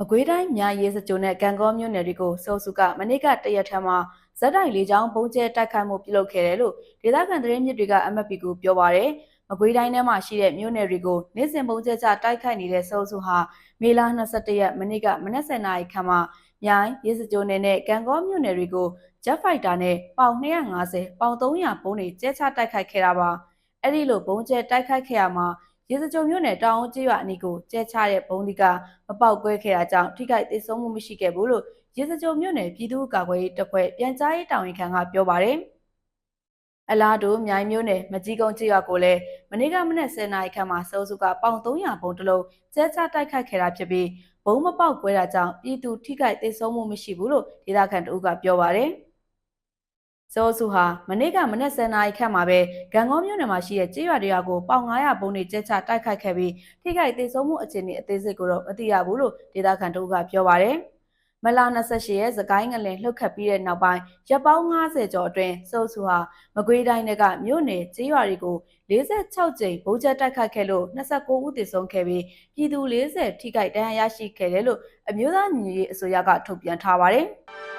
မကွေးတိုင်းမြရေးစကြိုနဲ့ကံကောမြို့နယ်တွေကိုစိုးစုကမနေ့ကတရက်ထမ်းမှာဇက်တိုင်လေးချောင်းပုံကျဲတိုက်ခိုက်မှုပြုလုပ်ခဲ့တယ်လို့ဒေသခံသတင်းမြစ်တွေက MFP ကိုပြောပါရယ်မကွေးတိုင်းထဲမှာရှိတဲ့မြို့နယ်တွေကိုနေ့စဉ်ပုံကျဲချတိုက်ခိုက်နေတဲ့စိုးစုဟာမေလ22ရက်မနေ့ကမနက်7:00နာရီခန့်မှာမြိုင်ရေးစကြိုနယ်နဲ့ကံကောမြို့နယ်တွေကိုဂျက်ဖိုက်တာနဲ့ပေါင်250ပေါင်300ပုံးတွေကျဲချတိုက်ခိုက်ခဲ့တာပါအဲ့ဒီလိုပုံကျဲတိုက်ခိုက်ခဲ့ရမှာ ရေစကြုံမြို့နယ်တောင်အောင်ကျေးရွာအနီးကိုကျဲချတဲ့ဘုံဒီကမပေါက်ကွဲခဲ့တာကြောင့်ထိခိုက်ဒေဆုံးမှုမရှိခဲ့ဘူးလို့ရေစကြုံမြို့နယ်ပြည်သူ့ကာကွယ်ရေးတပ်ဖွဲ့ပြန်ကြားရေးတာဝန်ခံကပြောပါတယ်။အလားတူမြိုင်မြို့နယ်မကြီးကုန်းကျေးရွာကိုလည်းမနေ့ကမနေ့10နာရီခန့်မှာစိုးစုကပေါင်300ဘုံတစ်လုံးကျဲချတိုက်ခိုက်ခဲ့တာဖြစ်ပြီးဘုံမပေါက်ကွဲတာကြောင့်ပြည်သူထိခိုက်ဒေဆုံးမှုမရှိဘူးလို့ဒေသခံတို့ကပြောပါတယ်။ စောစုဟာမနေ့ကမနက်7:00နာရီခန့်မှာပဲဂံကောမြို့နယ်မှာရှိတဲ့ကျေးရွာတရားကိုပေါင်900ပုံးတွေကျက်ချတိုက်ခိုက်ခဲ့ပြီးထိခိုက်ဒေဆုံးမှုအခြေအနေအသေးစိတ်ကိုတော့မသိရဘူးလို့ဒေသခံတို့ကပြောပါတယ်။မလာ28ရက်စကိုင်းငလင်လှုပ်ခတ်ပြီးတဲ့နောက်ပိုင်းရပ်ပေါင်း90ကျော်အတွင်းစောစုဟာမကွေးတိုင်းကမြို့နယ်ကျေးရွာတွေကို46ကြိမ်ဗုံးကျက်တိုက်ခိုက်ခဲ့လို့29ဦးသေဆုံးခဲ့ပြီးပြည်သူ40ထိခိုက်ဒဏ်ရာရရှိခဲ့တယ်လို့အမျိုးသားညီညွတ်ရေးအစိုးရကထုတ်ပြန်ထားပါတယ်။